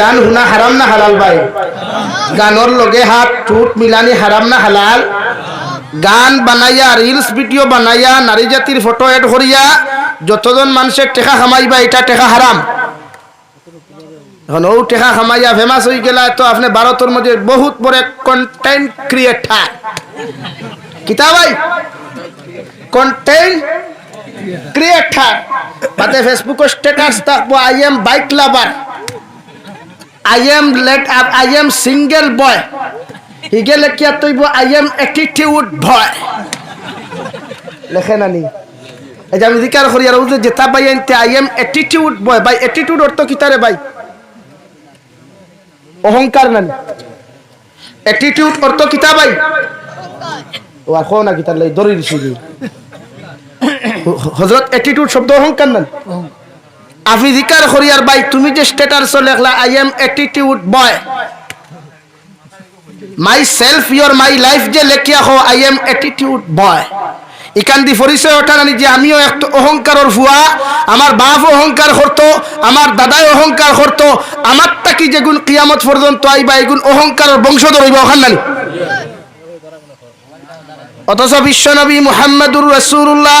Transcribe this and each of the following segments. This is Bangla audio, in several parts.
গান শুনা হারাম না হালাল ভাই? গানর লগে হাত টুট মিলানি হারাম না হালাল? গান বানাইয়া রিলস ভিডিও বানাইয়া নারী জাতির ফটো এড করিয়া যতজন মানুষের টেকা খামাইবা এটা টেকা হারাম এখন টেকা খামাইয়া ফেমাস হয়ে গেলা, তো আপনি ভারতের মধ্যে বহুত বড় কন্টেন্ট ক্রিয়েটার কিতা ভাই? কন্টেন্ট ক্রিয়েটার তাতে ফেসবুকে স্ট্যাটাস থাকব I am bike lover I am late up I am single boy হিগে লেখিয়া তৈব আই এম অ্যাটিটিউড ভয় লেখে নানি এই যে আমি জিকার করি আর যে যেটা বাই আনতে আই এম অ্যাটিটিউড বয় বাই অ্যাটিটিউড অর্থ কিতারে বাই অহংকার নানি অ্যাটিটিউড অর্থ কিতা বাই ও আখো না কিতার লাই দরি দিছি হজরত অ্যাটিটিউড শব্দ অহংকার নানি আপনি জিকার করিয়ার ভাই তুমি যে status লেখলা I am attitude boy myself your my life যে লেখিয়া হো আই এম অ্যাটিটিউড বয় ইকান দি পরিচয় ওঠা নানি যে আমিও একটা অহংকারের ভুয়া আমার বাপ অহংকার করতো আমার দাদাই অহংকার করতো আমার তাকি যেগুন কিয়ামত পর্যন্ত আইবা এগুন অহংকারের বংশধর হইবা ওখান নানি? অথচ বিশ্বনবী মুহাম্মদুর রাসূলুল্লাহ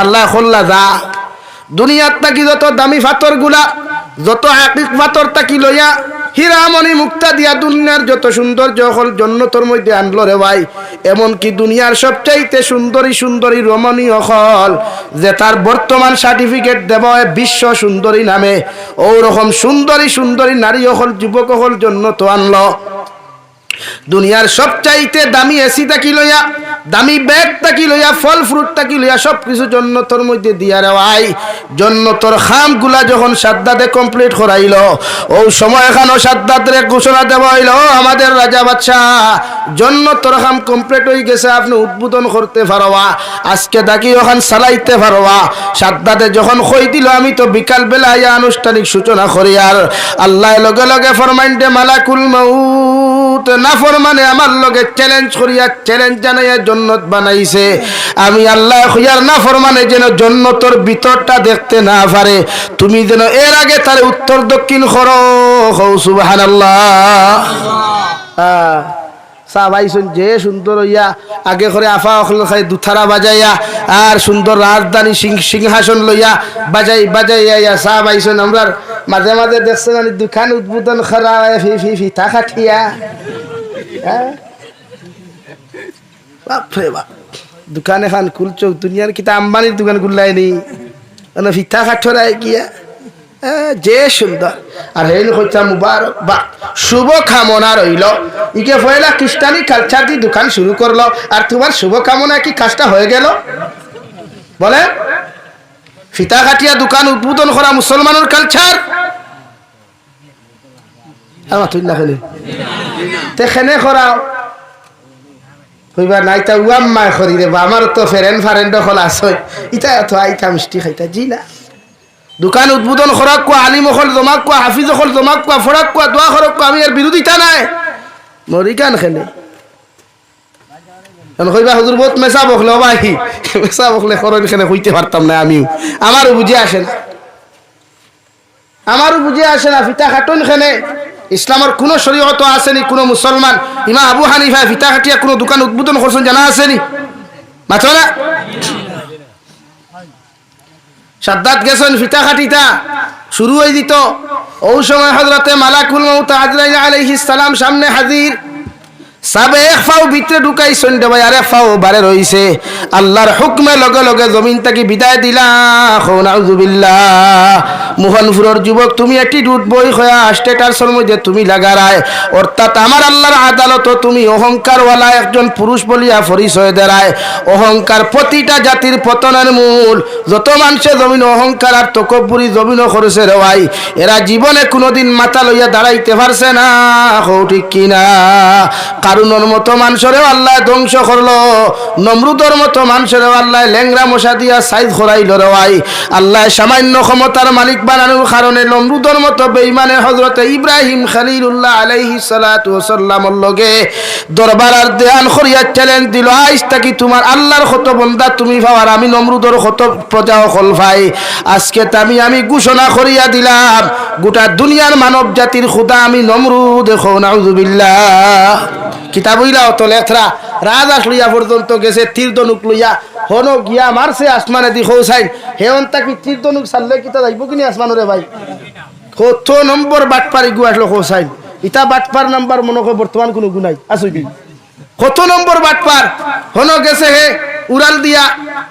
আল্লাহ খোল্লা যা। দুনিয়ার তাকি যত দামি ফাতরগুলা, যত আকিক ফাতর তাকি লইয়া হীরামণি মুক্তা দিয়া দুনিয়ার যত সৌন্দর্য হল জন্নতর মধ্যে আনলো রে ভাই। এমনকি দুনিয়ার সবচাইতে সুন্দরী সুন্দরী রমণীয় হল, যে তার বর্তমান সার্টিফিকেট দেব বিশ্ব সুন্দরী নামে। ওরকম সুন্দরী সুন্দরী নারী হল যুবক হল জন্নত আনলো। দুনিয়ার সবচাইতে দামি এসি তাকি লইয়া? দামি ব্যাগ তাকি লইয়া? ফল ফ্রুট তাকি লইয়া? সব কিছু জন্নতর মধ্যে দিয়া রেওয়াই জন্নতর খামগুলা যখন সাদ্দাতে কমপ্লিট করাইল, ও সময় এখানো সাদ্দাতের ঘোষণা দেওয়া হইল আমাদের রাজা বাদশাহ জন্নতর খাম কমপ্লিট হয়ে গেছে, আপনি উদ্বোধন করতে পারবা, আজকে তাকি ওখান চালাইতে পারবা। সাদ্দাতে যখন কই দিল, আমি তো বিকাল বেলা ইয়া আনুষ্ঠানিক সূচনা করি আর আল্লাহ লগে লগে ফরমাইন্ডে মালাকুল মাউত নাফরমানে আমার লগে চ্যালেঞ্জ করিয়া চ্যালেঞ্জ জানাইয়া জন্নত বানাইছে। আমি আল্লাহ খুঁয়ার নাফরমানে যেন জন্নতর ভিতরটা দেখতে না পারে। তুমি যেন এর আগে তার উত্তর দক্ষিণ করো। হৌ সুবাহান চাবাইছুন যে সুন্দর হইয়া আগে করে আফা অখল খাই দুথারা বাজাইয়া আর সুন্দর রাজধানী সিং- সিংহাসন লইয়া বাজাই বাজাইয়া ইয়া চা পাইছুন আমরা মাঝে মাঝে দেখছেন দোকান উদ্বোধন করা, ফি ফি ফিতা খাটিয়া হ্যাঁ? বাপ দোকান এখন খুলছো দুনিয়ার কিতা আম্বানির দোকান খুললাইনি মানে ফিতা কাঠরাই গিয়া হ্যাঁ, যে সুন্দর আর হেন হইতা মুবারক বা শুভ কামনা রইল ইকে পয়লা খ্রিস্টানি কালচার দিয়ে দোকান শুরু করল আর তোমার শুভ কামনা কি কাজটা হয়ে গেল বলে ফিতা কাটিয়া দোকান উদ্বোধন করা মুসলমানের কালচার আমার তুই না তে খেনে করাও কইবা নাই তা উয়াম মা করি রে আমার তো ফেরেন ফারেন্ড হল আসই ইটা তো আইতা মিষ্টি খাইতা জি না। দোকান উদ্বোধন খরাক কোয়া আলিম অকল জমাক কোয়া হাফিজ অকল জমাক কোয়া ফরাক কোয়া দোয়া খরক কোয়া আমি এর বিরোধিতা নাই। মরি কান খেলে। কইবা হুজুর বহুত মেসা বকলে ভাই মেসা বকলে খরচ খেলে হইতে পারতাম না আমিও। আমারও বুঝে আসে না। আমারও বুঝে আসে না, ফিতা খাটন খেনে। ইসলামের কোনো শরীয়ত আসেনি, কোনো মুসলমান। ইমা আবু হানিফা ফিতা খাটিয়া কোনো দোকান উদ্বোধন করছেন, জানা আসেনি? মাত্র না? সাদ্দাত গেছেন, ফিতা খাটিতা শুরু হয়ে দিত। ও সময় হজরতে মালাকুল মৌত আজরাইল আলাইহিস সালাম সামনে হাজির। সাবে এক ফাও ভিতরে ঢুকাই সন্ধ্যে ভাই, আর এক ফাও বারে রইছে। আল্লাহর হুকমে লগে লগে জমিন তাকে বিদায় দিলা। মোহনপুরের যুবক, তুমি একটি রুট বই হয়ে স্টেটাসের মধ্যে তুমি লাগারায়। অর্থাৎ আমার আল্লাহর আদালত, তুমি অহংকারওয়ালা একজন পুরুষ বলিয়া পরিচয় দেরায়। অহংকার প্রতিটা জাতির পতনের মূল। যত মানুষে জমিন অহংকার আর তকব্বুরি জমিন করেছে রেওয়াই এরা জীবনে কোনোদিন মাথা লইয়া দাঁড়াইতে পারছে না। হৌ ঠিক কিনা? কারুনের মতো মানুষেরও আল্লাহ ধ্বংস করল। নমরুদর মতো মানুষেরও আল্লাহ ল্যাংরা মশা দিয়া সাইজ খরাইল রেওয়াই আল্লাহ সামান্য ক্ষমতার মালিক বানানোর কারণে নমরুদর মতো বেইমানে হজরতে ইব্রাহিম খালিলুল্লাহ আলাইহি সালাতু ওয়াসাল্লামর লগে দরবার আর দেয়ান করিয়া চ্যালেঞ্জ দিল, আইস তাকি তোমার আল্লাহর কত বন্দা তুমি ভাবার আমি নমরুদর কত প্রজা হল ভাই। আজকে তামি আমি ঘোষণা করিয়া দিলাম, গোটা দুনিয়ার মানব জাতির খুদা আমি নমরুদ দেখো, নাউজুবিল্লাহ। কিতাব হইলা অত লেথরা। রাজ আসলিয়া পর্যন্ত গেছে তীর দনুক লইয়া। হন গিয়া মারছে আসমানে দি খৌসাইন। হেন তাকি তীর দনুক সারলে কিতা যাইব কিনি আসমানরে ভাই? কত নম্বর বাটপারি গু আসলো খৌসাইন। ইতা বাটপার নাম্বার মনে হয় বর্তমান কোনো গুনাই আসুই কত নম্বর বাটপার? হন গেছে হে, উড়াল দিয়া।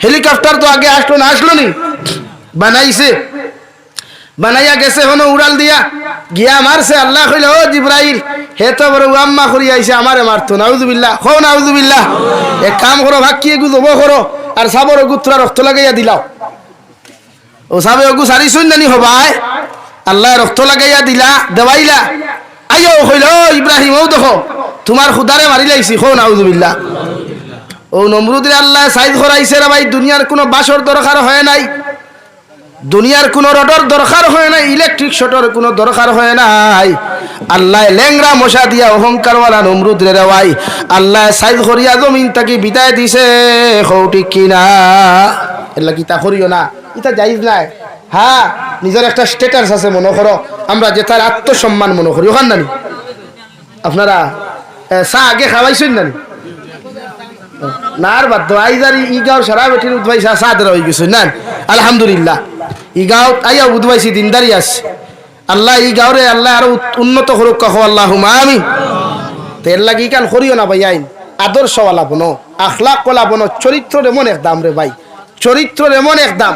হেলিকপ্টার তো আগে আসলো না, আসলো নি? বানাইছে। বানাইয়া গেছে, হনো উড়াল দিয়া। গিয়া মারছে, আল্লাহ কইলে, ও জিব্রাইল, হে তো বড় আম্মা করি আইছে, আমারে মারতো, নাউজুবিল্লাহ খো নাউজুবিল্লাহ, এক কাম করো ভাগ কি এগু জব করো, আর সাবর গুত্রা রক্ত লাগাইয়া দিলাও। ও সাবে ওগু সারি শুন নানি হবাই, আল্লাহ রক্ত লাগাইয়া দিলা, দেওয়াইলা। আইও কইল, ও ইব্রাহিম, ও দেখো, তোমার খুদারে মারি লাইছি খো নাউজুবিল্লাহ। ও নমরুদের আল্লাহ সাইজ করাইছে রে ভাই, দুনিয়ার কোনো বাসর দরকার হয় নাই। দুনিয়ার কোনো রডর দরকার হয় না ইলেকট্রিক শটর কোনো দরকার হয় নাই। আল্লাহ লেংরা মশা দিয়া অহংকারওয়ালা নমরুদ রে রেওয়াই। আল্লাহ সাইজ করিয়া জমিন তাকে বিদায় দিছে হৌটি কিনা? এলা কিতা করিও না? ইতা যাইজ নাই। হ্যাঁ নিজের একটা স্টেটাস আছে মনে করো। আমরা যে তার আত্মসম্মান মনে করি, ওখান নানি। আপনারা চা আগে খাওয়াইছেন নানি? নার বাদ আইজার ই গাঁর সারা বেটির উদ্ভাইছে সাদের হয়ে গেছে। না আলহামদুলিল্লাহ। ই গাঁও আইয়া উদ্ভাইছি, দিনদারি আছে। আল্লাহ ই গাঁরে আল্লাহ আরও উন্নত করুক, কহ আল্লাহ আমি তের লাগি কান করিও না ভাই আইন। আদর্শওয়ালা বনো আখলাক কলা বনো চরিত্র এমন এক দাম রে ভাই। চরিত্র এমন এক দাম।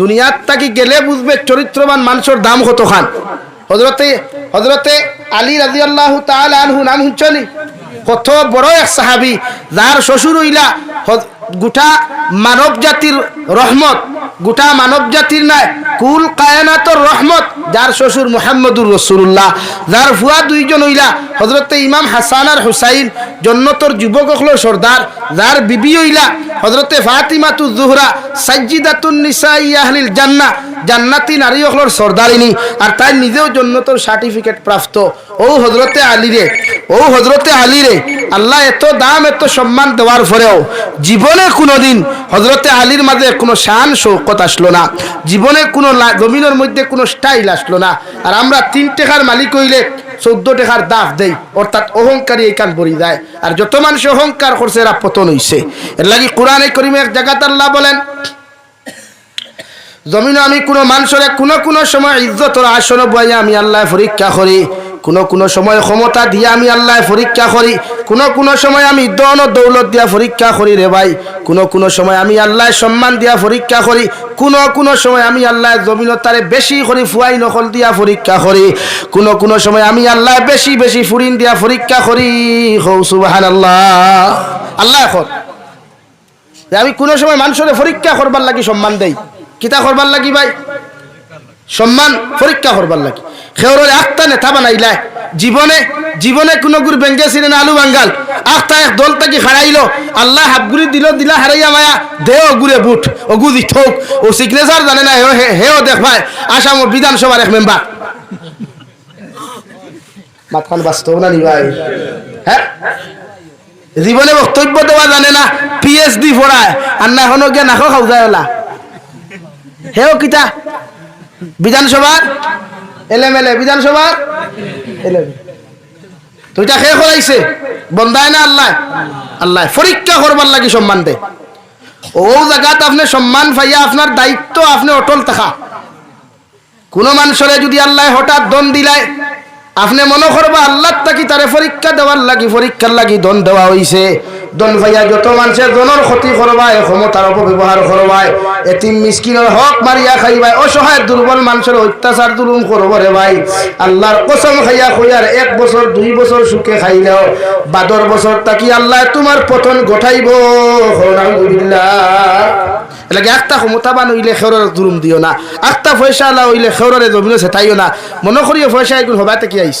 দুনিয়ার তাকি গেলে বুঝবে চরিত্রবান মানুষের দাম কত খান হজরতে হজরতে আলী রাজি আল্লাহ আনহু নাম হুঁচনি কত বড় এক সাহাবি, যার শ্বশুর হইলা গোটা মানব জাতির রহমত, গোটা মানব জাতির নাই কুল কায়নাতর রহমত, যার শ্বশুর মোহাম্মদুর রসুল্লাহ যার ফুয়া দুইজন হইলা হজরতে ইমাম হাসান আর হুসাইন, জন্নতর যুবক হলো সর্দার, যার বিবি হইলা হজরতে ফাতিমাতু জুহরা, সাজ্জিদাতুন নিসা ইয়াহলিল জান্না, জান্নাতি নারী হলোর সর্দারিনী, আর তাই নিজেও জন্নতর সার্টিফিকেট প্রাপ্ত। ও হজরতে আলী রে, ও হজরতে আলী রে, আল্লাহ এত দাম, এত সম্মান দেওয়ার পরেও জীবনে কোনোদিন হজরতে আলীর মাঝে কোনো শান, শৌকত আসলো না। জীবনে কোনো লা- জমিনের মধ্যে কোনো স্টাইল আসলো না। আর আমরা তিন টাকার মালিক হইলে চৌদ্দ টাকার দাফ দেই, অর্থাৎ অহংকারী এই কান বরি যায়। আর যত মানুষ অহংকার করছে, এরা পতন হইছে। এর লাগি কোরআনে করিমে এক জায়গাতে আল্লাহ বলেন, জমিনে আমি কোনো মানুষের কোনো কোনো সময় ইজ্জতর আসন বইয়া আমি আল্লাহ পরীক্ষা করি। কোনো কোনো সময় ক্ষমতা দিয়ে আমি আল্লাহ পরীক্ষা করি, কোনো কোনো সময় আমি দন দৌলত দিয়া পরীক্ষা করি রে ভাই, কোনো কোনো সময় আমি আল্লাহ সম্মান দিয়া পরীক্ষা করি, কোনো কোনো সময় আমি আল্লাহ জমিন তারে বেশি করি, ফুয়াই নকল দিয়া পরীক্ষা করি, কোনো কোনো সময় আমি আল্লাহ বেশি বেশি ফুরিন দিয়া পরীক্ষা করি, হৌ সুবাহান আল্লাহ আল্লাহ এখন। আমি কোনো সময় মানুষের পরীক্ষা করবার লাগি সম্মান দেই, কিতা করবার লাগি ভাই? সম্মান পরীক্ষা করবার লাগে। খেওরের আখতা নেতা বানাইলা, জীবনে জীবনে কোনো গুর বেঙ্গে ছিলেন আলু বাঙ্গাল। আখতা এক দল তাকি হারাইলো, আল্লাহ হাবগুড়ি দিল, দিলা হারাইয়া মায়া, দে অগুরে বুট, অগু দি থোক। ও সিগনেচার জানে না, হেও, হে- হেও দেখ ভাই আসামর বিধানসভার এক মেম্বার মাতখান বাস্তব না নি ভাই? হ্যাঁ? জীবনে বক্তব্য দেওয়া জানে না পিএইচডি পড়ায়, আর না এখনও গিয়ে নাখো খাও যায় হেও কিতা? বিধানসভার? এলেমেলে বিধানসভার? এলেমেলে। তুইটা শেষ হলাইছে বন্ধায় না আল্লাহ? আল্লাহ। পরীক্ষা করবার লাগি সম্মান দে। ও জায়গাত আপনি সম্মান পাইয়া আপনার দায়িত্ব আপনি অটল থাকা। কোনো মানুষরে যদি আল্লাহ হঠাৎ দন দিলায়, আপনি মনে করবা আল্লাহ তাকি তারে পরীক্ষা দেওয়ার লাগি, পরীক্ষার লাগি দন দেওয়া হইছে। দন ভাইয়া যত মানুষের দনের ক্ষতি করবায় ক্ষমতার অপব্যবহার করবায় এতিম মিসকিনের হক মারিয়া খাইবাই, অসহায় দুর্বল মানুষের অত্যাচার দুলুম করব রে ভাই। আল্লাহর কসম খাইয়া খুঁয়ার, এক বছর, দুই বছর সুখে খাইলেও বাদর বছর তাকি আল্লাহ তোমার পতন ঘটাইব। এলাকে একটা ক্ষমতাবান হইলে খেউরের জুলুম দিও না? একটা পয়সা আলা হইলে খেউরের জমিন সেটাইও না? মনে করিও পয়সা এগুলো হবাতে কি আইস?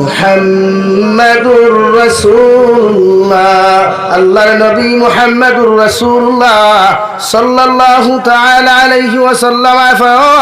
মুহাম্মাদুর রাসূলুল্লাহ। আল্লাহর নবী মুহাম্মাদুর রাসূলুল্লাহ। সাল্লাল্লাহু তাআলা আলাইহি ওয়াসাল্লাম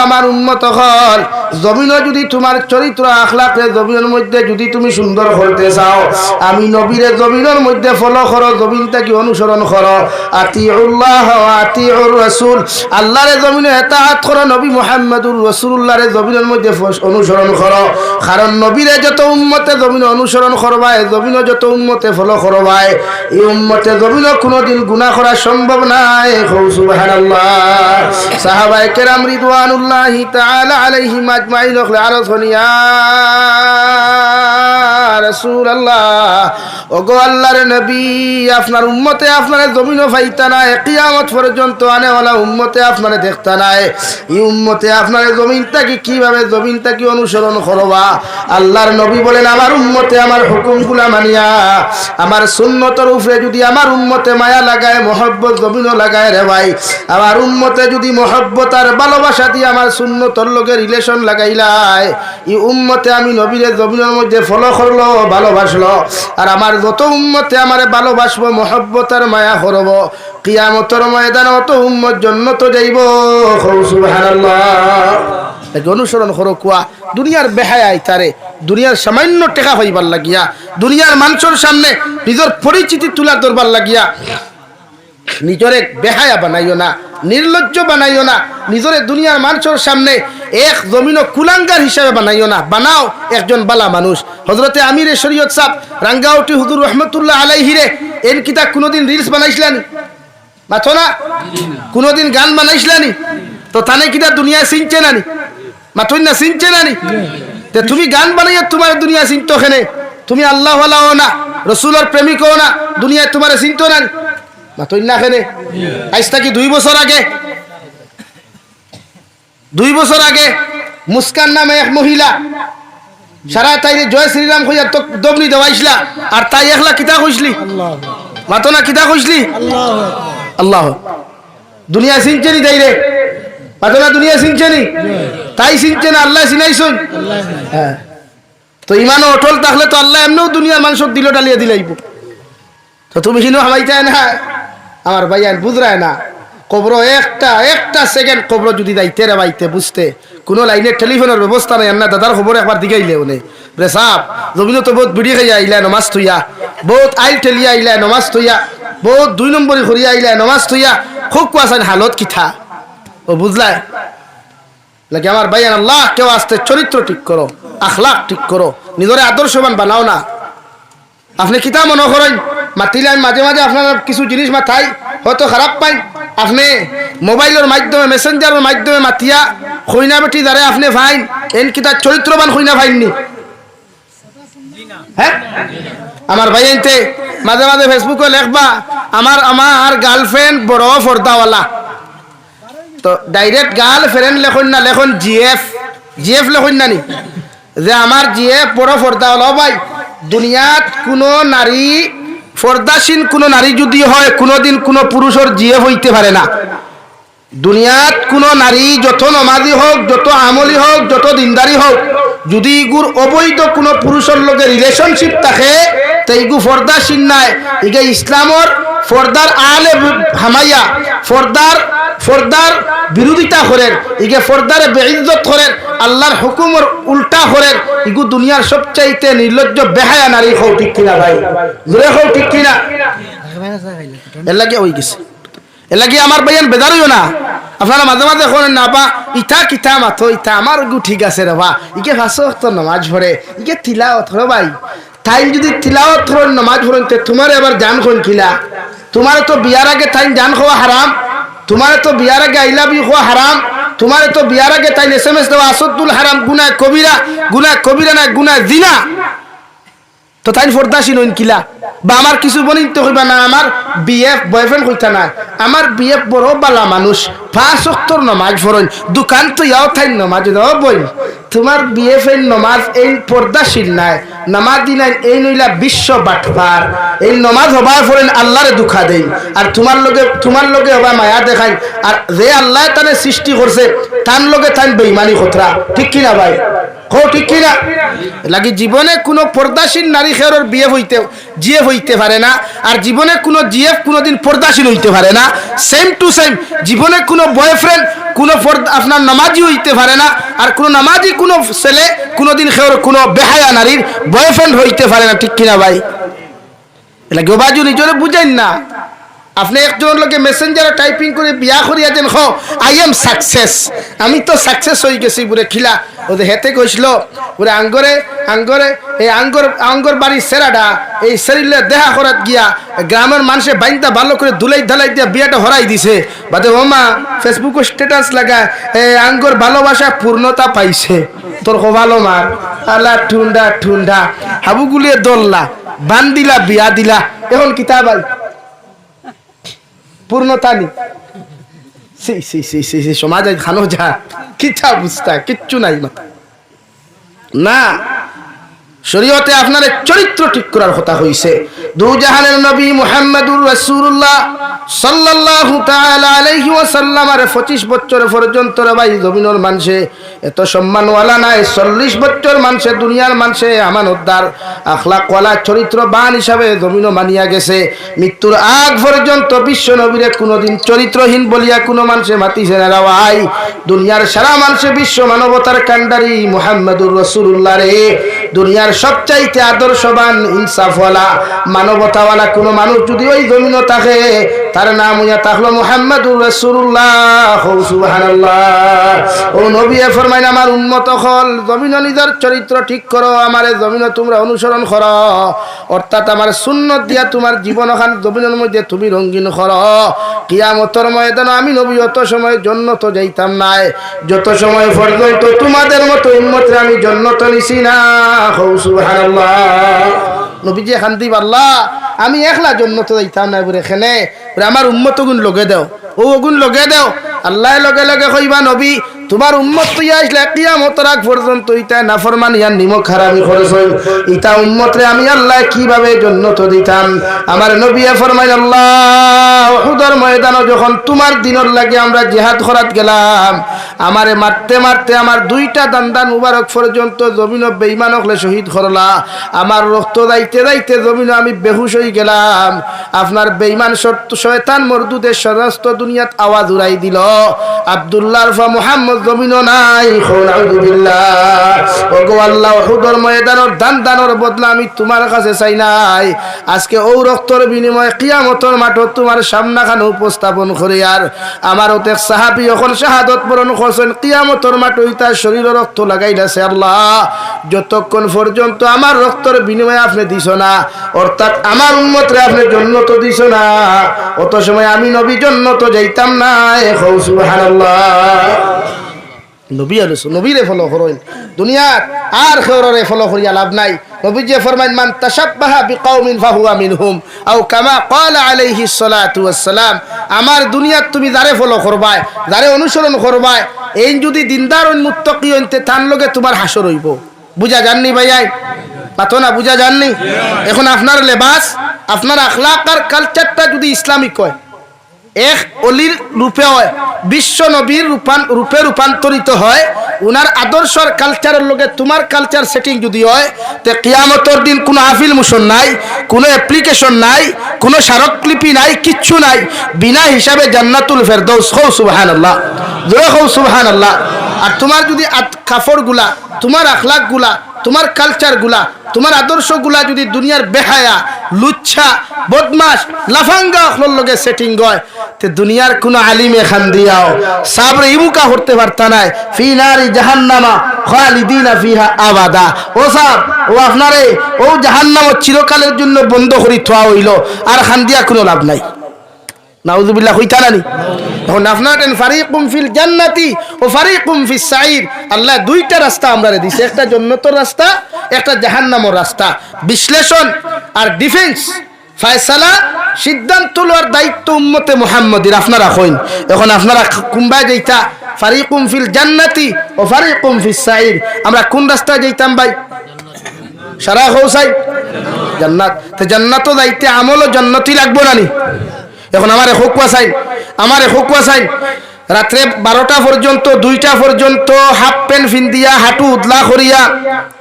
আমার উম্মত হল জমিন যদি তোমার চরিত্র আখলাকে জমিনের মধ্যে যদি তুমি সুন্দর করতে চাও, আমি নবীরে জমিনের মধ্যে ফলো করো, জমিনটাকে অনুসরণ করো। আতিউল্লাহ আতিউর রাসূল। আল্লাহরে জমিনে এতাআত করো, নবী মুহাম্মাদুর রাসূলুল্লাহরে জমিনের মধ্যে অনুসরণ করো। কারণ নবীরে যত উম্মতে জমিন অনুসরণ করবায় জমিন যত উম্মতে ফলো করবায় এই উম্মতে জমিন কোনোদিন গুণা করা সম্ভব নাই। আপনার উম্মতে আপনার ফাইতা নাই, কিয়ামত পর্যন্ত আনেওয়ালা উম্মতে আপনারে দেখতা নাই। এই উম্মতে আপনার জমিনটাকে কীভাবে জমিনটাকে অনুসরণ করবা? আল্লাহর নবী বলেন, আমার উম্মতে আমার হুকুমগুলা মানিয়া, আমার সুন্নতর উপরে যদি আমার উম্মতে মায়া লাগায়, মহব্বত জমিনও লাগায় রে ভাই, আমার উম্মতে যদি মহব্বত আর ভালোবাসা দিয়ে আমার সুন্নতর লগে রিলেশন লাগাইলাই, ই উম্মতে আমি নবীরে জমিনের মধ্যে ফলো করল, ভালোবাসলো, আর আমার যত উম্মতে আমারে ভালোবাসবো, মহব্বত আর মায়া করব, কিয়ামতর ময়দান অত উম্মত জন্য তো যাইব সুবহানাল্লাহ। একে অনুসরণ করো কুয়া। দুনিয়ার বেহায় তারে দুনিয়ার সামান্য টেকা হইবার লাগিয়া, দুনিয়ার মানুষের সামনে নিজের পরিচিতি তুলা ধরবার লাগিয়া, নিজরে বেহায়া বানাইও না, নির্লজ্জ বানাইও না, নিজরে দুনিয়ার মানুষের সামনে এক জমিন কুলাঙ্গার হিসাবে বানাইও না। বানাও একজন বালা মানুষ। হজরতে আমির শরীয়ত সাহ রাঙ্গাউটি হুদুর রহমতুল্লাহ আলাইহিরে এর কিতা কোনোদিন রিলস বানাইছিলানি? মাথো না? কোনোদিন গান বানাইছিলানি? তো তানে কিতা দুনিয়া চিনছে নানি মাথুন না চিনছে নানি তে তুমি গান বানাইয়া তোমার দুনিয়া চিনতো খেনে তুমি আল্লাহ না রসুলের প্রেমিকও না দুনিয়ায় তোমার চিনতো নানি মাথুন না খেনে আজ থাকি দুই বছর আগে দুই বছর আগে মুস্কান নামে এক মহিলা সারা তাই জয় শ্রীরাম কইয়া তো দবনি দেওয়াইছিলা আর তাই একলা কিতা কইসলি? মাতো না কিতা কইসলি? আল্লাহ। দুনিয়া চিনছে নি তাই রে? মাতো দুনিয়া চিনছে নি? তাই চিনছে না, আল্লাহ চিনাইছুন। হ্যাঁ। তো ইমানও অটল থাকলে তো আল্লাহ এমনিও দুনিয়ার মানুষ দিল ডালিয়ে দিলাইব তো তুমি কিনো হামাইতে না? আমার ভাইয়ান বুঝরায় না। কবর একটা একটা সেকেন্ড কবর যদি যাইতে রে বাইতে বুঝতে। কোনো লাইনের টেলিফোনের ব্যবস্থা নাই না দাদার খবর একবার দিগাইলে ওনে রে সাপ জমিন তো বহুত বিড়ি খাইয়া আইলা, নমাজ থইয়া। বহুত আইল ঠেলিয়া আইলা, নমাজ থইয়া। বহুত দুই নম্বরই ঘুরিয়া আইলা, নমাজ থইয়া। খুব কোয়াশান হালত কিথা ও বুঝলাই? লাগে আমার ভাইয়ান আল্লাহ, কেউ আসতে চরিত্র ঠিক করো আখলাক ঠিক করো, নিজরে আদর্শবান বানাও না। আপনি কিতা মনে করেন? মাতিলে আমি মাঝে মাঝে আপনার কিছু জিনিস মাথায়, হয়তো খারাপ পাই। আপনি মোবাইলের মাধ্যমে মেসেঞ্জারের মাধ্যমে মাতিয়া খৈনা বেটি দ্বারা আপনি ফাইন এন কিতা চরিত্রবান খৈনা ফাইননি হ্যাঁ? আমার ভাই এনতে মাঝে মাঝে ফেসবুকে লেখবা, আমার আমার গার্লফ্রেন্ড বড় ফর্দাওয়ালা। তো ডাইরেক্ট গার্লফ্রেন্ড লেখন না, লেখন জিএফ। জিএফ লেখন না নি? যে আমার জিএফ বড় ফর্দাওয়ালা ও ভাই। দুনিয়াত কোনো নারী ফর্দাসীন কোনো নারী যদি হয়, কোনোদিন কোনো পুরুষের জিয়ে হইতে পারে না। দুনিয়াত কোনো নারী যত নমাজি হোক যত আমলি হোক যত দিনদারি হোক যদি ইগুর অবৈধ কোনো পুরুষের লগে রিলেশনশিপ থাকে তো ইগু ফর্দাসীন নাই। ইগে ইসলামর ফর্দার আলে হামাইয়া, ফর্দার ফর্দার বিরোধিতা করেন, ইগে ফর্দারে বেইজ্জত করেন, আল্লাহর হুকুমর উল্টা করেন, ইগু দুনিয়ার সবচাইতে নির্লজ্জ বেহায়া নারী হও ঠিক কিনা ভাই? জোরে হও ঠিক কিনা? এর লাগে ওই গেছে। এর আমার ভাইয়ান বেদার না। আপনারা মাঝে মাঝে শোনেন না বা ইটা কিতা মাথো ইটা আমার গু ঠিক আছে রে বা। ইকে ভাসো তো নমাজ ভরে ইকে তিলাওত রে ভাই। তাই যদি তিলাওত ধরেন নমাজ ভরেন তোমার এবার জান কোন কিলা? তোমার তো বিয়ার আগে তাই জান খাওয়া হারাম, তোমার তো বিয়ার আগে আই বি ইউ হারাম, তোমার তো বিয়ার আগে তাই এস এম এস দেওয়া আসদুল হারাম গুনা কবিরা গুনা কবিরা না গুনা জিনা। তো তাই ফর্দাসী নইন কিলা, বা আমার কিছু বনিন তো হইবা না, আমার বিএফ বয়ফ্রেন্ড হইতা না আমার বিয়ে বড় বালা মানুষ, পাঁচ অক্টর নমাজ ফরইন দোকান তো ইয়াও থাই নমাজ বই তোমার বিএফ এর নমাজ এই পর্দাশীল নাই, নামাজ দিনাই এই নইলা বিশ্ব বাটপার। এই নমাজ হবার ফরেন আল্লাহরে দুঃখা দেই আর তোমার লগে তোমার লগে হবা মায়া দেখাই আর যে আল্লাহ তানে সৃষ্টি করছে, তার লগে তান বেইমানি খতরা। ঠিক কিনা ভাই? হো ঠিক কিনা? লাগি জীবনে কোনো পর্দাসীন নারী খেয়ের বিয়ে হইতে জিএফ হইতে পারে না, আর জীবনে কোনো জিএফ কোনোদিন পর্দাসীন হইতে পারে না। সেম টু সেম জীবনে কোনো বয়ফ্রেন্ড কোনো আপনার নামাজি হইতে পারে না। আর কোনো নামাজি, কোনো ছেলে কোনো দিন সে কোনো বেহায়া নারীর বয়ফ্রেন্ড হইতে পারে না। ঠিক কিনা ভাই? এটা গোবাজু নিজের বুঝেন না। আপনি একজন লোকে মেসেঞ্জারে টাইপিং করে বিয়া করিয়া যেন হ আই এম সাকসেস আমি তো সাকসেস হয়ে গেছি, বুড়ে খিলা। ওদের হেতে কইছিল বুড়ে আঙ্গরে আঙ্গরে, এই আঙ্গর আঙ্গর বাড়ির সেরাডা এই শরীরে দেহা করাত গিয়া গ্রামের মানুষে বাইনটা ভালো করে দুলাই ধালাই দিয়া বিয়াটা হরাই দিছে। বাদে ওমা ফেসবুকে স্ট্যাটাস লাগা এই আঙ্গর ভালোবাসা পূর্ণতা পাইছে। তোর ভালো মার। আলা ঠুন্ডা ঠুন্ডা। হাবুগুলিয়ে দোল্লা, বান দিলা, বিয়া দিলা। এখন কিতাব আই পূর্ণতা নি সি সি সি সি সি সমাজ খানো যা, কিচ্ছা বুঝতা, কিচ্ছু নাই মাথা। না, শরীয়তে আপনার চরিত্র ঠিক করার কথা হইছে। দু জাহানের নবী মুহাম্মদুর রাসূলুল্লাহ সাল্লাল্লাহু তাআলা আলাইহি ওয়াসাল্লাম আর 25 বছর পর্যন্ত রে ভাই জমিনের মানুষে এত সম্মানওয়ালা নাই 40 বছর মানুষে, দুনিয়ার মানুষে আখলা কলা চৰিত্ৰ বান হিসাবে জমিন মানিয়া গেছে। মৃত্যুর আগ পর্যন্ত বিশ্ব নবীরে কোনোদিন চরিত্রহীন বলিয়া কোনো মানুষে মাতিছে না ভাই দুনিয়ার সারা মানুষে বিশ্ব মানবতার কান্ডারি মোহাম্মদুর রসুল্লাহ রে। দুনিয়ার সবচাইতে আদর্শবান ইনসাফওয়ালা, মানবতাওয়ালা কোনো মানুষ যদি ওই জমিন থাকে, তার নাম হইয়া থাকল মুহাম্মদুর সুবহানাল্লাহ। ও নবী ফরমাইন, আমার উন্মত হল, জমিন নিজের চরিত্র ঠিক করো, আমারে জমিন তোমরা অনুসরণ করো। অর্থাৎ আমার সুন্নত দিয়া তোমার জীবন খান জমিনের মধ্যে তুমি রঙ্গিন করো। কিয়ামতর ময়দান আমি নবী, অত সময় জন্য তো যাইতাম নাই। যত সময় পর্যন্ত তোমাদের মতো উম্মতরে আমি জন্য তো নিছি না। নবীজি এখান দিব আল্লাহ আমি একলা জন্য তো যাইতাম না বলে এখানে। আমার উন্মত গুণ লগে দেও। ও গুণ লগে দেও। আল্লাহ লগে লগে কইবা, নবী, তোমার উম্মত তুই আসলে কিয়ামতর আগ পর্যন্ত ইটা নাফরমান ইয়ার নিমক হারামি খরচ ইটা উম্মত রে আমি আল্লাহ কীভাবে জন্য তো দিতাম? আমার নবী ফরমাই আল্লাহ, উহুদের ময়দানে যখন তোমার দিনের লাগে আমরা জিহাদ করাত গেলাম, আমারে মারতে মারতে আমার দুইটা দান্দান মুবারক পর্যন্ত জমিন বেইমান হলে শহীদ করলা। আমার রক্ত দাইতে দাইতে জমিন আমি বেহুশ হয়ে গেলাম। আপনার শর্ত শয়তান মরদুদের সমস্ত দুনিয়াত আওয়াজ উড়াই দিল। আব্দুল্লাহ ফা মুহাম্মদ জমিন নাই ওগো আল্লাহ উহুদের ময়দানের দান বদলা আমি তোমার কাছে চাই নাই। আজকে রক্তর বিনিময়ে কিয়ামতর তোমার সামনাখানে উপস্থাপন করে আর আমার ওতে সাহাবি শাহাদত বরণ করছেন, কিয়ামতর মাঠ হইতা শরীর রক্ত লাগাইলাছে আল্লাহ। যতক্ষণ পর্যন্ত আমার রক্তর বিনিময়ে আপনি দিছ না, অর্থাৎ আমার উন্মতরে আপনি জন্য তো দিছ না, অত সময় আমি নবী জন্য তো যাইতাম না এখন ফলো করিয়া লাভ নাই। আমার দুনিয়াত তুমি যারে ফলো করবাই, যারে অনুসরণ করবাই এই যদি দিনদার ও মুত্তাকি হইতে তার লগে তোমার হাসর হইব। বুঝা জাননি ভাইয়াই? পাতো না, বুঝা জাননি এখন আপনার লেবাস, আপনার আখলাক আর কালচারটা যদি ইসলামিক হয় এক অলির রূপে হয়। বিশ্ব নবীর রূপান রূপে রূপান্তরিত হয়। উনার আদর্শর কালচারের লগে তোমার কালচার সেটিং যদি হয়, তে কিয়ামতর দিন কোনো আফিল মোশন নাই, কোনো অ্যাপ্লিকেশন নাই, কোনো স্মারকলিপি নাই, কিচ্ছু নাই। বিনা হিসাবে জান্নাতুল ফেরদৌস। হৌ সুবাহান আল্লাহ জোরে হৌ সুবাহান আল্লাহ আর তোমার যদি কাপড়গুলা তোমার আখলাকগুলা, তোমার কালচারগুলা তোমার আদর্শগুলা যদি দুনিয়ার বেহায়া, লুচ্ছা বদমাস লাফাঙ্গা লগে সেটিং হয় তে দুনিয়ার কোন আলিমে খান দিয়াও। সাবরে ইবুকা করতে পারতা নাই। ফি নারি জাহান্নামা খালিদিনা ফিহা আবাদা। ও সাব, ও আপনারে, ও জাহান্নাম চিরকালের জন্য বন্ধ করি থোয়া হইল। আর খান দিয়া কোনো লাভ নাই। নাউজুবিল্লাহ হইতা নানি? এখন আপনার ফারিকুম ফিল জান্নাতি ও ফারিকুম ফিস সাইর। আল্লাহ দুইটা রাস্তা আমরা দিছে। একটা জন্নতর রাস্তা, একটা জাহান্নামর রাস্তা। বিশ্লেষণ আর ডিফেন্স ফায়সালা সিদ্ধান্ত লওয়ার দায়িত্ব উম্মতে মুহাম্মদির, আপনারা কইন এখন আপনারা কুম্বায় যাইতা, ফারিকুম ফিল জান্নাতি ও ফারিকুম ফিস সাইর আমরা কোন রাস্তায় যাইতাম ভাই? সারা হৌসাই জান্নাত। তো জান্নাতও যাইতে, আমলও জান্নাতই লাগবো নানি। এখন আমার হুকুয়া চাই আমার হুকুয়া চাই রাত্রে বারোটা পর্যন্ত, দুইটা পর্যন্ত হাফ প্যান্ট ফিন্দিয়া হাঁটু উদলা করিয়া,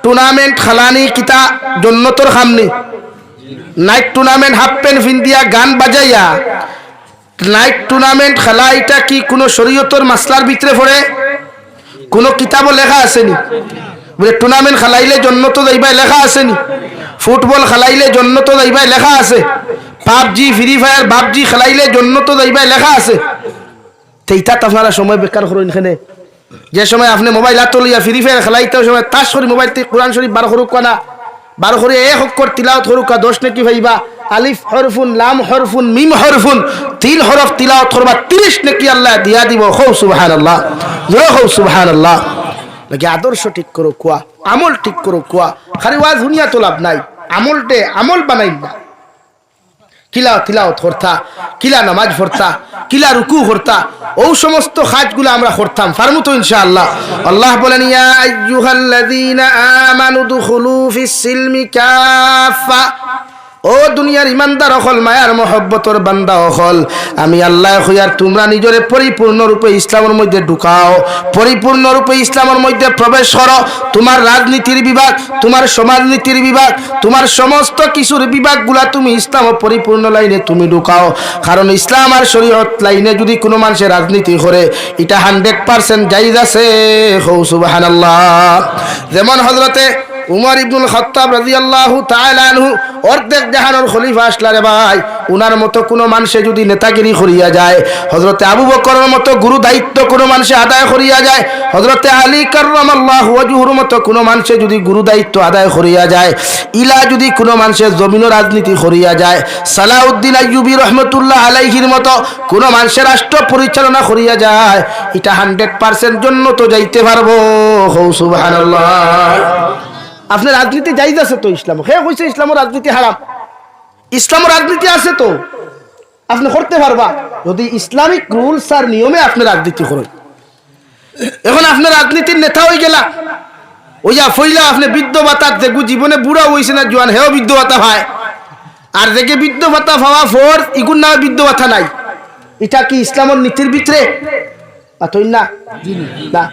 টুর্নামেন্ট, খালানি, কিতা, জন্নতর খামনি নাইট টুর্নামেন্ট হাফ প্যান্ট ফিন্দিয়া গান বাজাইয়া। নাইট টুর্নামেন্ট খেলা, এটা কি কোনো শরীয়তর মাসলার ভিতরে পড়ে? কোনো কিতাবও লেখা আসেনি। বলে টুর্নামেন্ট খেলাইলে জন্নত যাইবাই লেখা আসেনি। ফুটবল খেলাইলে জন্নত যাইবাই লেখা আছে। পাবজি ফ্রি ফায়ার পাবজি খেলাইলে জন্নত যাইবাই লেখা আছে। সেইটা আপনারা সময় বেকার করুন এখানে। যে সময় আপনি মোবাইল হাত লইয়া ফ্রি ফায়ার খেলাইতে সময়, তাস করি মোবাইল থেকে কোরআন শরীফ বার করুক না বার করে, এ হকর তিলাওত হরুকা দোষ নাকি ভাইবা? আলিফ হরফুন, লাম হরফুন, মিম হরফুন তিন হরফ তিলাওত হরবা তিরিশ নাকি আল্লাহ দিয়া দিব। হৌ সুবহান আল্লাহ জোরে হৌ সুবহান আল্লাহ নাকি আদর্শ ঠিক করো, কুয়া। আমল ঠিক করো, কুয়া। খালি ওয়াজ হুনিয়া তো লাভ নাই। আমলটে আমল বানাই না। কিলা তিলাওত করতা কিলা নামাজ পড়তা কিলা রুকু করতা ও সমস্ত কাজগুলো আমরা করতাম ফারমুত তো ইনশাআল্লাহ। আল্লাহ বলেন, ইয়া আইয়ুহাল্লাযীনা আমানু দুখুলু ফিস সিলমি কাফা ও দুনিয়ার ইমানদার অকল, মায়ার মহব্বতর বান্দা অকল। আমি আল্লাহ হইয়ার তোমরা নিজরে পরিপূর্ণরূপে ইসলামের মধ্যে ঢুকাও, পরিপূর্ণরূপে ইসলামের মধ্যে প্রবেশ করো। তোমার রাজনীতির বিভাগ, তোমার সমাজনীতির বিভাগ, তোমার সমস্ত কিছুর বিভাগগুলা তুমি ইসলাম পরিপূর্ণ লাইনে তুমি ঢুকাও। কারণ ইসলাম আর শরীয়ত লাইনে যদি কোনো মানুষের রাজনীতি করে, এটা হান্ড্রেড পার্সেন্ট জাইজ আছে। হৌ সুবাহান যেমন হজরতে উমর ইবনুল খত্তাব তাআলা আনহু অর্ধেক জাহানের খলিফা আসলা রে ভাই। উনার মতো কোনো মানুষে যদি নেতাগিরি করিয়া যায় হজরতে আবু বকরের মতো গুরু দায়িত্ব কোনো মানুষে আদায় করিয়া যায় হজরতে আলী ওয়াজহুর মতো কোনো মানুষে যদি গুরু দায়িত্ব আদায় করিয়া যায়, ইলা যদি কোনো মানুষের জমিন রাজনীতি করিয়া যায়, সালাউদ্দিন আইয়ুবী রহমতুল্লাহ আলাইহির মতো কোনো মানুষের রাষ্ট্র পরিচালনা করিয়া যায়, এটা হান্ড্রেড পার্সেন্ট জন্য তো যাইতে পারব। হৌ আপনার রাজনীতি জায়জ আছে তো ইসলাম। হে কইছে ইসলামের রাজনীতি হারাম। ইসলামের রাজনীতি আছে তো। আপনি করতে পারবা যদি ইসলামিক রুলস আর নিয়মে আপনি রাজনীতি করেন। এখন আপনার রাজনীতির নেতা হয়ে গেলা। ওই যা ফইলা আপনি বৃদ্ধ ভাতা দেখু জীবনে বুড়া হয়েছে না জোয়ান, হেও বৃদ্ধ ভাতা ভাই। আর দেখে বৃদ্ধ ভাতা পাওয়া ফোর, ইগুন নামে বৃদ্ধ ভাতা নাই। এটা কি ইসলামের নীতির ভিতরে? না না।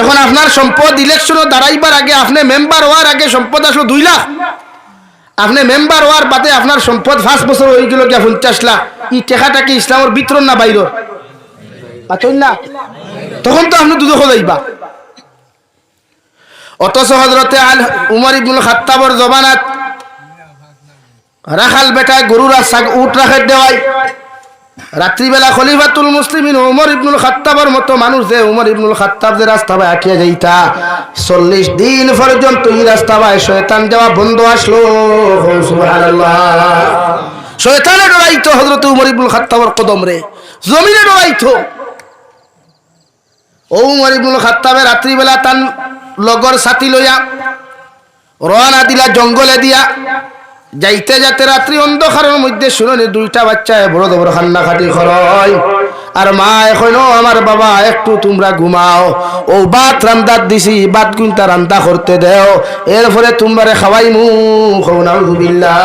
এখন আপনার সম্পদ ইলেকশনও দাঁড়াইবার আগে, আপনি মেম্বার হওয়ার আগে সম্পদ আসলো দুই লাখ। আপনি মেম্বার হওয়ার বাদে আপনার সম্পদ পাঁচ বছর হয়ে গেল গিয়া পঞ্চাশ লাখ। এই টেকাটা কি ইসলামের বিতরণ না বাইর না তখন তো আপনি দুদক যাইবা। অথচ হজরতে আল উমর ইবনুল খাত্তাবর জবানাত, রাখাল বেটায় গরুর উট রাখে দেওয়াই রাত্রিবেলা খলিফাতুল মুসলিমিন উমর ইবনুল খাত্তাবের মতো মানুষ যে উমর ইবনুল খাত্তাব যে রাস্তা বাই আঁকিয়া যাইতা, চল্লিশ দিন পর্যন্ত এই রাস্তা বাই শয়তান যাওয়া বন্ধ আসলো। শয়তানে ডরাইতো হজরত উমর ইবনুল খাত্তাবের কদম রে জমিনে ডরাইতো। ও উমর ইবনুল খাত্তাবে রাত্রিবেলা তান লগর সাথী লইয়া, রওনা দিলা, জঙ্গলে দিয়া যাইতে যাতে রাত্রি অন্ধকারের মধ্যে শুনে দুইটা বাচ্চায় বড় খান্না খাটি খরয় আর মা এখন আমার বাবা, একটু তোমরা ঘুমাও। ও বাত রান্দার দিছি, বাত কুইন্তা রান্তা করতে দেও। এরপরে তোমরা খাওয়াই মু খৌনাউজুবিল্লাহ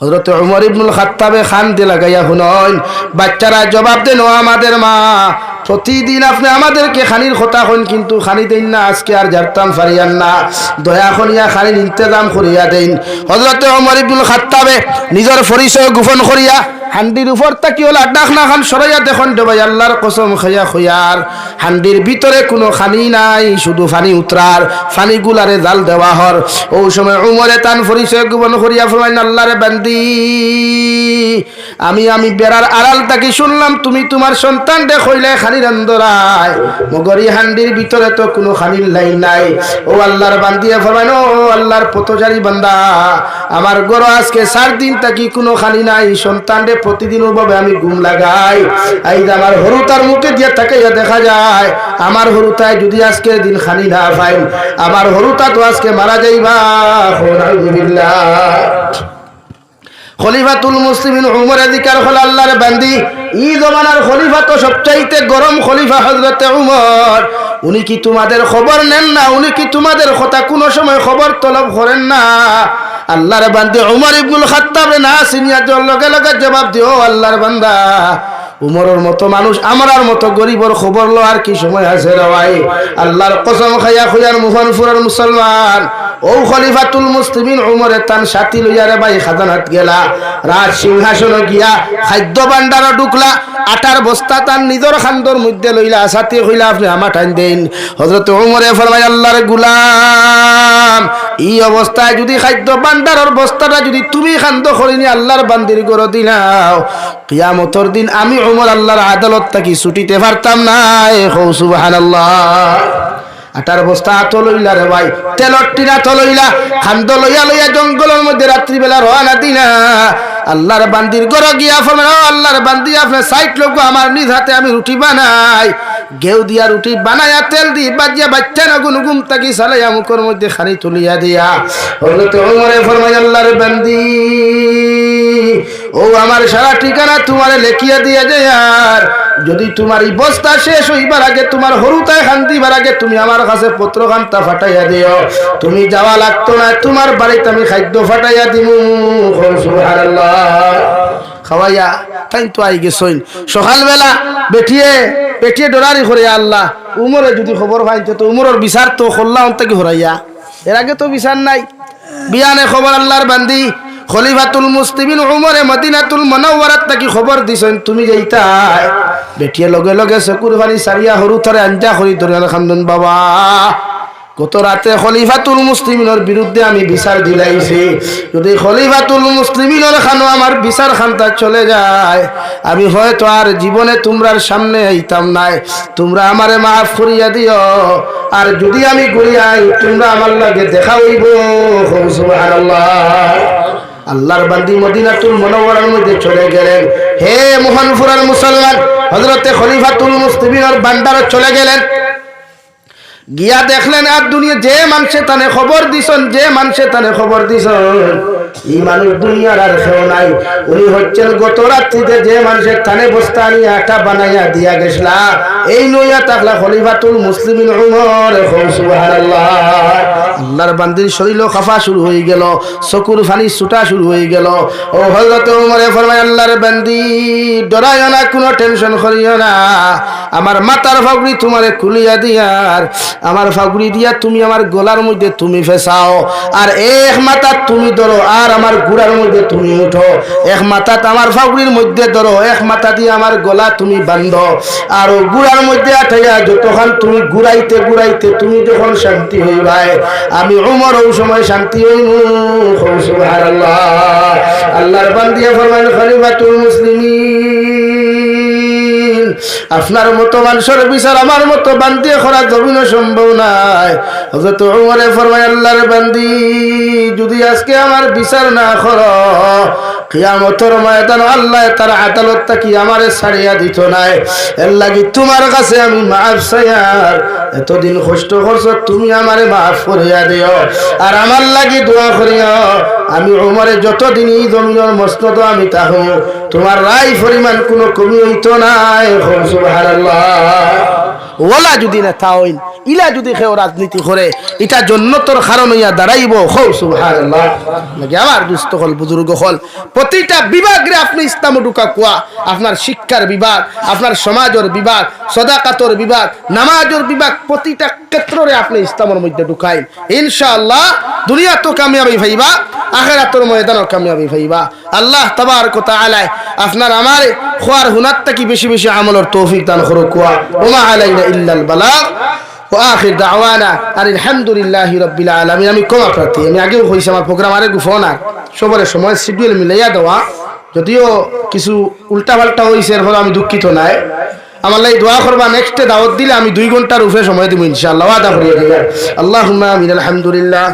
হজরত উমর ইবনুল খাত্তাবে খান দিয়ে লাগাইয়া শুনন বাচ্চারা জবাব দেন আমাদের মা। প্রতিদিন আপনি আমাদেরকে খানির কথা হন কিন্তু খানি দেন না, আজকে আর জারতাম ফারিয়ান না। দয়া করিয়া খানির ইন্তজাম করিয়া দেন। হজরত অমর ইবুল খাত্তাবে নিজের পরিচয় গোপন করিয়া হান্ডির উপর তাকি ওলা ডাক না খান সরাইয়া দেখুন দে ভাই আল্লাহর কসম খাইয়া খুয়ার। হান্ডির ভিতরে কোনো খানি নাই, শুধু ফানি উতরার, ফানি গুলারে জাল দেওয়া হর। ও সময় উমরে তান পরিচয় গোপন করিয়া ফরমাইন, আল্লাহরে বান্দি, আমি আমি বেড়ার আড়াল তাকি শুনলাম, তুমি তোমার সন্তান দে কইলে খালি রান্দরায় মগরি হান্ডির ভিতরে তো কোনো খানির লাইন নাই। ও আল্লাহর বান্দিয়ে ফরমাইন, ও আল্লাহর পথচারী বান্দা, আমার গরো আজকে চার দিন তাকি কোনো খানি নাই, সন্তান রে প্রতিদিন ওভাবে আমি ঘুম লাগাই। এই যে আমার হরুতার মুখে দিয়ে তাকাইয়া দেখা যায়, আমার হরুতায় যদি আজকের দিন খানি না পাই, আমার হরুতা তো আজকে মারা যাইবা। খলিফাতুল মুসলিমিন উমর অধিকার হল আল্লাহর বান্দি। ই জমানার খলিফা তো সবচাইতে গরম খলিফা হজরতে উমর। উনি কি তোমাদের খবর নেন না? উনি কি তোমাদের কথা কোনো সময় খবর তলব করেন না? আল্লাহর বান্দি উমর ইবনুল খাত্তাবে না জল লগে লগে জবাব দিও, আল্লাহর বান্দা। উমরের মতো মানুষ, আমরার মতো গরিবর খবর লো আর কি সময় আছে রে ভাই? আল্লাহর কসম খাইয়া খুয়ার মুফান ফুরার মুসলমান। ও খলিফাতুল মুসলিমিন উমরে তান সাথী লইয়া রে ভাই খাজানাত গেলা। রাজ সিংহাসন গিয়া খাদ্য ভান্ডার ঢুকলা, আটার বস্তা তার নিজের খান্দর মধ্যে লইলা সাথী হইলা আপনি আমার টাইম দেন। হজরত উমরে ফরমাই আল্লাহর গুলাম, এই অবস্থায় যদি খাদ্য ভান্ডারের বস্তাটা যদি তুমি খান্দ করিনি আল্লাহর বান্দির গড় দিলাও কিয়ামতর দিন আমি উমর আল্লাহর আদালত থাকি, ছুটিতে পারতাম না। এ হৌ সুবহানাল্লাহ। আটার বস্তা আত লইলা রে ভাই তেলর টিনা তো লইলা, খান্দ লইয়া লইয়া জঙ্গলের মধ্যে রাত্রিবেলা রওনা দিনা। আল্লাহর বান্দির গড় গিয়া ফরমান আল্লাহর বান্দি, আপনার সাইট লোক আমার নিজ হাতে আমি রুটি বানাই। গেউ দিয়া রুটি বানায়া তেল দি বাজিয়া বাচ্চা না গুন গুম তাকি সালাইয়া মুখের মধ্যে খানি তুলিয়া দিয়া। হজরত ওমরে ফরমাই আল্লাহর বান্দি ও আমার সারা ঠিকানা তোমারে লেখিয়া দিয়া যায় আর। যদি তোমার এই বস্তা শেষ হইবার আগে, তোমার হরুতায় খান দিবার আগে তুমি আমার কাছে পত্র খান্তা ফাটাইয়া দিও। তুমি যাওয়া লাগতো না, তোমার বাড়িতে আমি খাদ্য ফাটাইয়া সুবহানাল্লাহ। খাওয়াইয়া, তাই তো আই গেছইন। সকালবেলা বেঠিয়ে পেটিয়ে ডরারি করে আল্লাহ। উমরে যদি খবর পাইতো তো উমরের বিচার তো খোল্লা অন্তাকে হরাইয়া। এর আগে তো বিচার নাই। বিয়ানে খবর আল্লাহর বান্দি। খলিফাতুল মুসলিমিন উমরে মদিনাতুল মনাওয়ারাত নাকি খবর দিছেন, তুমি যাইতাই বেটিয়ে লগে লগে চকুর পানি সারিয়া সরু থরে আঞ্জা করি ধরে খান্দন বাবা। গত রাতে খলিফাতুল মুসলিমিনের বিরুদ্ধে আমি বিচার দিলাইছি। যদি খলিফাতুল মুসলিমিনের খানো আমার বিচার খান্তা চলে যায়, আমি হয়তো আর জীবনে তোমরার সামনে আইতাম নাই। তোমরা আমারে মাফ করিয়া দিও আর যদি আমি ঘুরিয়াই তোমরা আমার লাগে দেখা হইব। সুবহানাল্লাহ। আল্লাহর বান্দি মদিনাতুল মনোবরার মধ্যে চলে গেলেন। হে মোহনপুরার মুসলমান হজরতে খলিফাতুল মুসলিমিনের বান্দারা চলে গেলেন। গিয়া দেখলেন আর দুনিয়া যে মানুষে তানে খবর দিছন, যে মানুষে তানে খবর দিছন, এই মানুষ দুনিয়ার আর কেউ নাই। উনি হচ্ছেন গত রাত্রিতে যে মানুষের তানে বস্তা আনিয়া একটা বানাইয়া দিয়া গেছলা। এই নইয়া তাকলা খলিফাতুল মুসলিমিন উমর সুবহানাল্লাহ। আল্লাহর বান্দির শরীর খাফা শুরু হয়ে গেল, চকুর ফানি ছুটা শুরু হয়ে গেল। ও হজরত উমরে ফরমাই আল্লাহর বান্দি, ডরাইও না, কোনো টেনশন করিও না। আমার মাতার ফাগুড়ি তোমারে খুলিয়া দিয়ার আমার ফাগুড়ি দিয়া তুমি আমার গলার মধ্যে তুমি ফেসাও। আর এক মাথা তুমি ধরো, আর আমার গুড়ার মধ্যে তুমি উঠো। এক মাথা আমার ফাগুড়ির মধ্যে ধরো, এক মাথা দিয়ে আমার গলা তুমি বান্ধ। আর ও গুড়ার মধ্যে আঠাইয়া যতক্ষণ তুমি ঘুরাইতে ঘুরাইতে তুমি যখন শান্তি হইবাই। আমি উমর ওই সময় শান্তি হইব আল্লাহর বান্দিয়া ফরমান খলিফাতুল মুসলিমিন। আপনার মতো মানুষের বিচার আমার মতো বান্দি করা জমিন সম্ভব নাই। হজরত উমরে ফরমাই আল্লাহর বান্দি, যদি আজকে আমার বিচার না কর কিয়ামতর ময়দান আল্লাহ তার আদালত কি আমারে ছাড়িয়া দিত নাই? এর লাগি তোমার কাছে আমি মাফ চাইয়ার এতদিন কষ্ট করছ, তুমি আমারে মাফ করিয়া দিও। আর আমার লাগি দোয়া করিও, আমি উমরে যতদিন এই জমিনের মস্তদ আমি তাহো তোমার রায় পরিমাণ কোনো কমি হইতো নাই। সুবহানাল্লাহ। ওলা যদি না থাইন ইলা যদি খেও রাজনীতি করে এটা জন্নতর কারণ হইয়া দাঁড়াইব। হৌ সুবহানাল্লাহ। নাকি আমার দুস্থ হল, বুজুর্গ হল। প্রতিটা বিভাগে আপনি ইসলাম ঢুকা কুয়া, আপনার শিক্ষার বিভাগ, আপনার সমাজের বিভাগ, সদাকাতর বিভাগ, নামাজের বিভাগ, প্রতিটা ক্ষেত্রে আপনি ইসলামের মধ্যে ঢুকাই ইনশাআল্লাহ দুনিয়া তো কামিয়াবি ভাইবা, আখেরাতর ময়দানও কামিয়াবি ভাইবা। আল্লাহ তাবার কথা আলায় আপনার আমার খোয়ার হুনারটা কি বেশি বেশি আমলের তৌফিক দান করো কুয়া। ওমা আলাইনা আখির দাওয়ানা আর আলহামদুলিল্লাহ রব্বিল আলমিন। আমি ক্ষমা প্রার্থী, আমি আগেও হয়েছি আমার প্রোগ্রাম আরে গুফোন আর। সবার সময় শিডিউল মিলাইয়া দেওয়া, যদিও কিছু উল্টা পাল্টা হয়েছে এর ফলে আমি দুঃখিত নাই। আমার লাই দোয়া করবা নেক্সটে দাওয়াত দিলে আমি দুই ঘণ্টার উপরে সময় দিব ইনশাআল্লাহ আদা করিয়া দিবেন আল্লাহ আমিন, আলহামদুলিল্লাহ।